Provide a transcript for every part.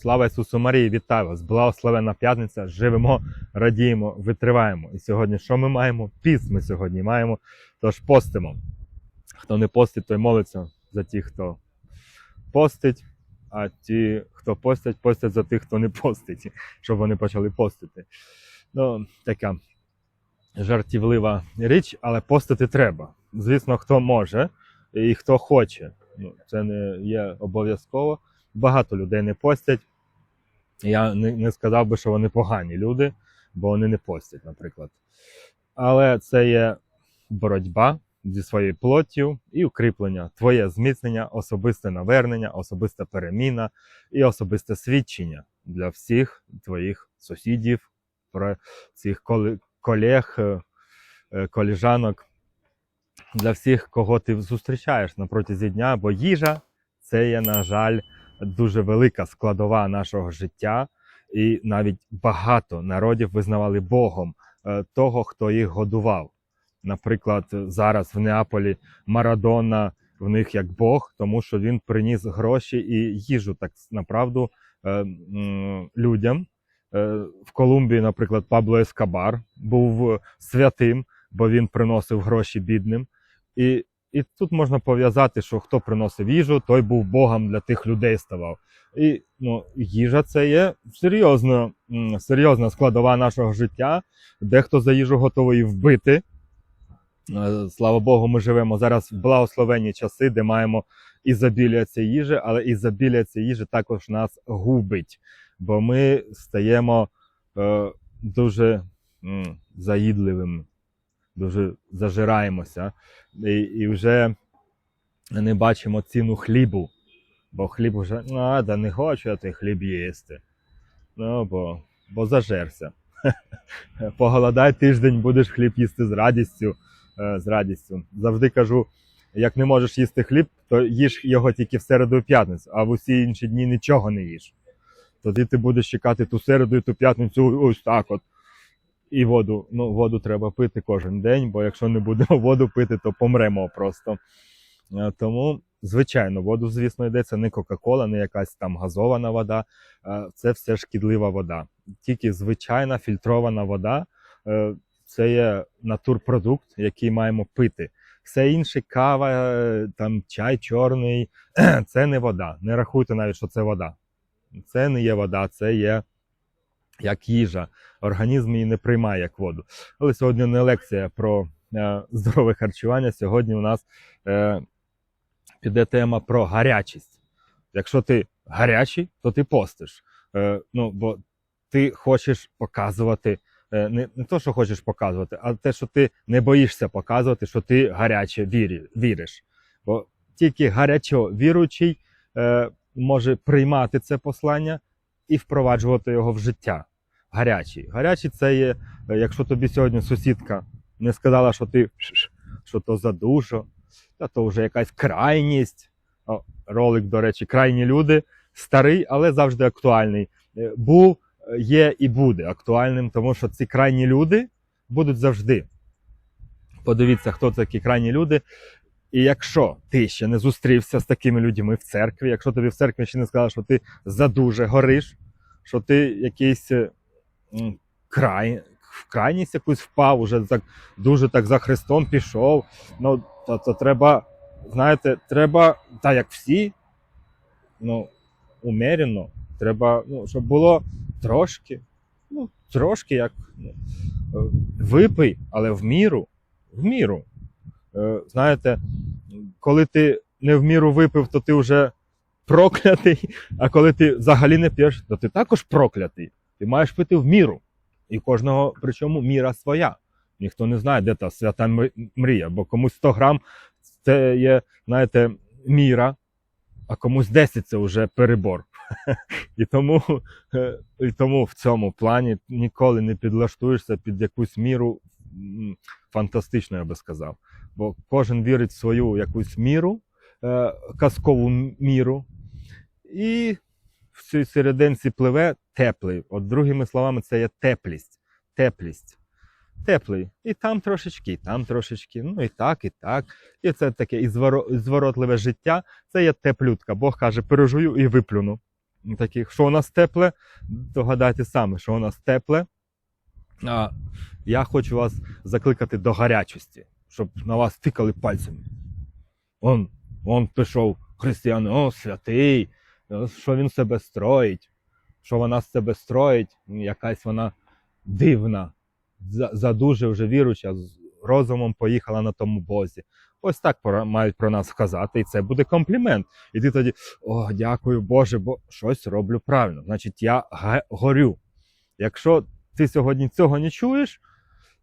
Слава Ісусу Марії, вітаю вас! Благословенна п'ятниця. Живемо, радіємо, витриваємо. І сьогодні що ми маємо? Піст ми сьогодні маємо. Тож постимо. Хто не постить, той молиться за тих, хто постить, а ті, хто постять, постять за тих, хто не постить, щоб вони почали постити. Ну, така жартівлива річ, але постити треба. Звісно, хто може і хто хоче. Ну, це не є обов'язково. Багато людей не постять. Я не, не сказав би, що вони погані люди, бо вони не постять, наприклад. Але це є боротьба зі своєю плоттю і укріплення, твоє зміцнення, особисте навернення, особиста переміна і особисте свідчення для всіх твоїх сусідів, про цих колег, е, е, коліжанок, для всіх, кого ти зустрічаєш на протязі дня, бо їжа це є, на жаль, дуже велика складова нашого життя, і навіть багато народів визнавали Богом е, того, хто їх годував. Наприклад, зараз в Неаполі Марадона в них як Бог, тому що він приніс гроші і їжу так направду е, людям. Е, В Колумбії, наприклад, Пабло Ескабар був святим, бо він приносив гроші бідним. І і тут можна пов'язати, що хто приносив їжу, той був Богом для тих людей ставав. І ну, їжа це є серйозна, серйозна складова нашого життя. Дехто за їжу готовий вбити. Е, Слава Богу, ми живемо зараз в благословенні часи, де маємо ізобілля цієї їжі, але ізобілля цієї їжі також нас губить, бо ми стаємо е, дуже м, заїдливими, дуже зажираємося і, і вже не бачимо ціну хлібу. Бо хліб вже, ну, да не хочу я той хліб їсти. Ну, бо, бо зажерся. Поголодай тиждень, будеш хліб їсти з радістю. е, З радістю. Завжди кажу: як не можеш їсти хліб, то їж його тільки в середу і п'ятницю, а в усі інші дні нічого не їж. Тоді ти будеш чекати ту середу і ту п'ятницю ось так от. І воду. Ну, воду треба пити кожен день, бо якщо не будемо воду пити, то помремо просто. Е, Тому, звичайно, воду, звісно, йдеться не Кока-Кола, не якась там газована вода. Е, Це все шкідлива вода. Тільки звичайна фільтрована вода е, це є натурпродукт, який маємо пити. Все інше кава, там чай чорний, це не вода. Не рахуйте навіть, що це вода. Це не є вода, це є як їжа. Організм її не приймає як воду. Але сьогодні не лекція про е, здорове харчування. Сьогодні у нас е, піде тема про гарячість. Якщо ти гарячий, то ти постиш. Е, ну, бо ти хочеш показувати не, не то, що хочеш показувати, а те, що ти не боїшся показувати, що ти гаряче віриш. Бо тільки гарячо віруючий е, може приймати це послання і впроваджувати його в життя. Гарячий. Гарячий це є, е, якщо тобі сьогодні сусідка не сказала, що ти що то задушо, та то вже якась крайність. О, ролик, до речі, крайні люди, старий, але завжди актуальний. Е, Був, е, є і буде актуальним, тому що ці крайні люди будуть завжди. Подивіться, хто такі крайні люди. І якщо ти ще не зустрівся з такими людьми в церкві, якщо тобі в церкві ще не сказали, що ти задуже гориш, що ти якийсь край, в крайність якусь впав, уже так, дуже так за Христом пішов, ну, то, то треба, знаєте, треба, так як всі, ну, умерено, треба, ну, щоб було трошки, ну, трошки як ну, випий, але в міру, в міру. Е, Знаєте, коли ти не в міру випив, то ти вже проклятий, а коли ти взагалі не п'єш, то ти також проклятий. Ти маєш пити в міру. І кожного, причому міра своя. Ніхто не знає, де та свята мрія, бо комусь 100 грам це є, знаєте, міра, а комусь 10 це вже перебор. І тому, е, і тому в цьому плані ніколи не підлаштуєшся під якусь міру фантастичну, я би сказав. Бо кожен вірить в свою якусь міру, е, казкову міру, і цій серединці пливе теплий. От другими словами, це є теплість. Теплість. Теплий. І там трошечки, і там трошечки, ну і так, і так. І це таке зворотливе життя. Це є теплютка. Бог каже, пережую і виплюну. таких, що у нас тепле, догадайте саме, що у нас тепле. А, я хочу вас закликати до гарячості, щоб на вас тикали пальцями. Он, он пішов християн, о, святий, що він себе строїть, що вона з себе строїть, якась вона дивна, за- задуже вже віруча, з розумом поїхала на тому бозі. Ось так мають про нас сказати, і це буде комплімент. І ти тоді, о, дякую Боже, бо щось роблю правильно. Значить, я горю. Якщо ти сьогодні цього не чуєш,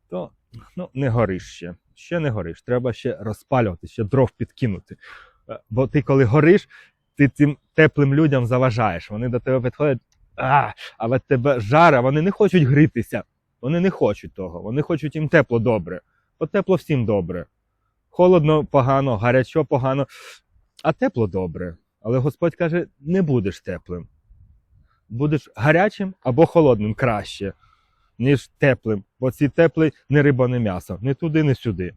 то ну, не гориш ще. Ще не гориш. Треба ще розпалювати, ще дров підкинути. Е, Бо ти, коли гориш, ти цим теплим людям заважаєш. Вони до тебе підходять, а, але тебе жара, вони не хочуть грітися. Вони не хочуть того. Вони хочуть їм тепло добре. Бо тепло всім добре. Холодно погано, гарячо погано, а тепло добре. Але Господь каже: не будеш теплим. Будеш гарячим або холодним краще, ніж теплим. Бо ці теплий не риба, не м'ясо, ні туди, ні сюди.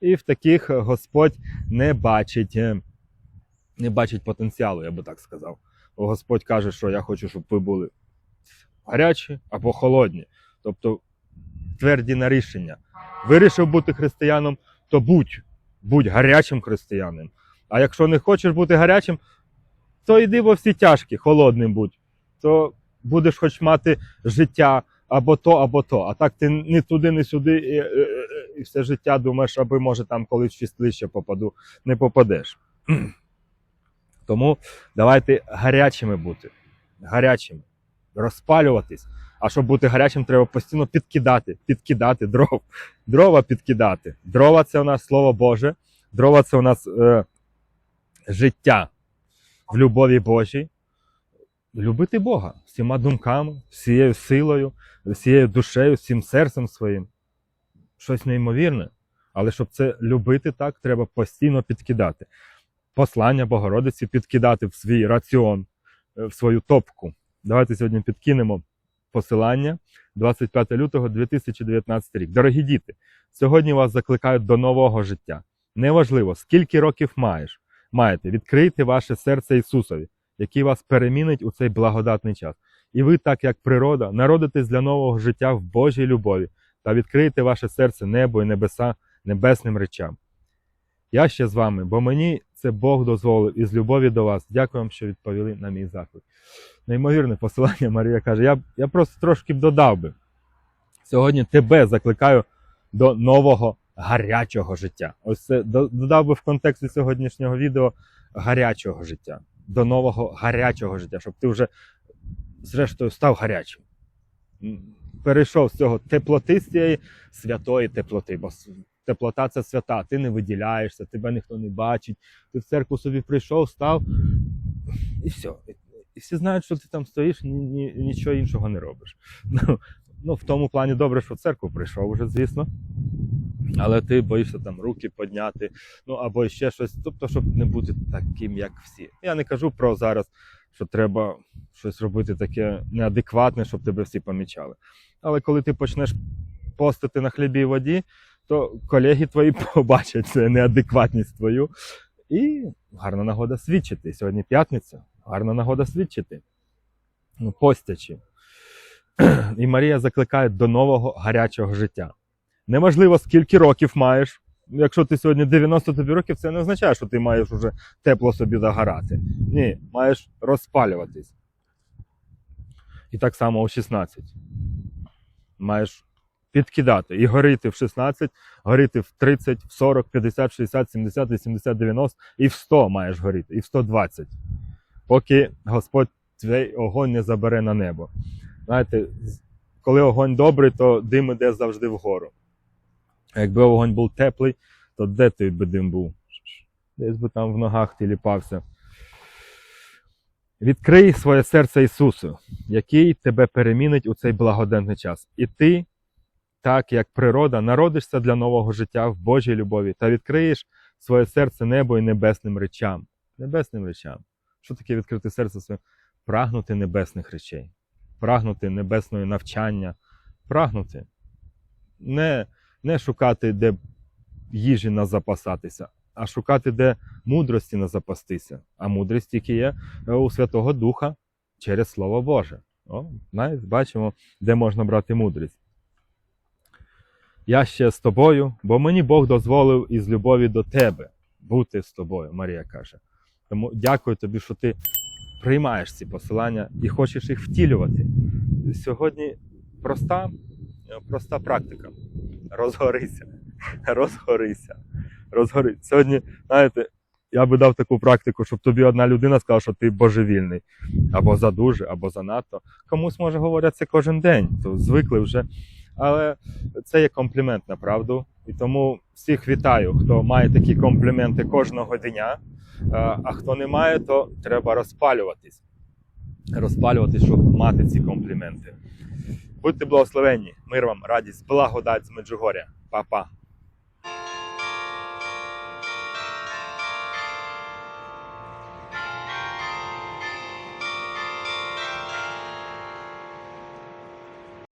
І в таких Господь не бачить, не бачить потенціалу, я би так сказав. Бо Господь каже, що я хочу, щоб ви були гарячі або холодні. Тобто тверді на рішення. Вирішив бути християном, то будь, будь гарячим християнин. А якщо не хочеш бути гарячим, то йди во всі тяжкі, холодним будь. То будеш хоч мати життя або то, або то. А так ти ні туди, ні сюди, і, і, і- і все життя думаєш, аби може там колись в чистилище попаду, не попадеш. Тому давайте гарячими бути. Гарячими. Розпалюватись. А щоб бути гарячим, треба постійно підкидати, підкидати дров. Дрова підкидати. Дрова це у нас слово Боже. Дрова це у нас е, життя в любові Божій. Любити Бога всіма думками, всією силою, всією душею, всім серцем своїм. Щось неймовірне. Але щоб це любити так, треба постійно підкидати. Послання Богородиці підкидати в свій раціон, е, в свою топку. Давайте сьогодні підкинемо посилання 25 лютого 2019 рік. Дорогі діти, сьогодні вас закликають до нового життя. Неважливо, скільки років маєш, маєте, відкрийте ваше серце Ісусові, який вас перемінить у цей благодатний час. І ви, так як природа, народитесь для нового життя в Божій любові та відкриєте ваше серце небо і небеса небесним речам. Я ще з вами, бо мені це Бог дозволив із любові до вас. Дякую вам, що відповіли на мій заклик. Неймовірне посилання, Марія каже. Я, я просто трошки б додав би. Сьогодні тебе закликаю до нового гарячого життя. Ось це додав би в контексті сьогоднішнього відео гарячого життя. До нового гарячого життя, щоб ти вже, зрештою, став гарячим. Перейшов з цього теплоти з цієї святої теплоти, бо теплота це свята, ти не виділяєшся, тебе ніхто не бачить, ти в церкву собі прийшов, став, і все. І всі знають, що ти там стоїш, ні, ні, нічого іншого не робиш. Ну, ну, в тому плані добре, що в церкву прийшов уже, звісно. Але ти боїшся там руки підняти, ну або ще щось, тобто, щоб не бути таким, як всі. Я не кажу про зараз, що треба щось робити таке неадекватне, щоб тебе всі помічали. Але коли ти почнеш постити на хлібі і воді, то колеги твої побачать неадекватність твою. І гарна нагода свідчити. Сьогодні п'ятниця, гарна нагода свідчити. Ну, постячи. І Марія закликає до нового гарячого життя. Неважливо, скільки років маєш. Якщо ти сьогодні 90 тобі років, це не означає, що ти маєш уже тепло собі загорати. Ні, маєш розпалюватись. І так само у 16. Маєш підкидати і горіти в 16, горіти в 30, в 40, 50, 60, 70, 80, 90 і в 100 маєш горіти, і в 120. Поки Господь твій огонь не забере на небо. Знаєте, коли огонь добрий, то дим іде завжди вгору. А якби огонь був теплий, то де той би дим був? Десь би там в ногах тіліпався. Відкрий своє серце Ісусу, який тебе перемінить у цей благодатний час. І ти, так як природа, народишся для нового життя в Божій любові та відкриєш своє серце небо і небесним речам. Небесним речам. Що таке відкрити серце своє? Прагнути небесних речей, прагнути небесного навчання, прагнути. Не, не шукати, де їжі назапасатися, а шукати, де мудрості назапастися. А мудрість тільки є е, у Святого Духа через Слово Боже. О, навіть бачимо, де можна брати мудрість. Я ще з тобою, бо мені Бог дозволив із любові до тебе бути з тобою, Марія каже. Тому дякую тобі, що ти приймаєш ці посилання і хочеш їх втілювати. Сьогодні проста, проста практика. Розгорися. Розгорися. Розгорися. Сьогодні, знаєте, я би дав таку практику, щоб тобі одна людина сказала, що ти божевільний, або задуже, або занадто. Комусь може говорять це кожен день, то звикли вже. Але це є комплімент на правду. І тому всіх вітаю, хто має такі компліменти кожного дня. Е, А хто не має, то треба розпалюватись. Розпалюватись, щоб мати ці компліменти. Будьте благословенні, мир вам, радість, благодать з Меджугоря. Па-па.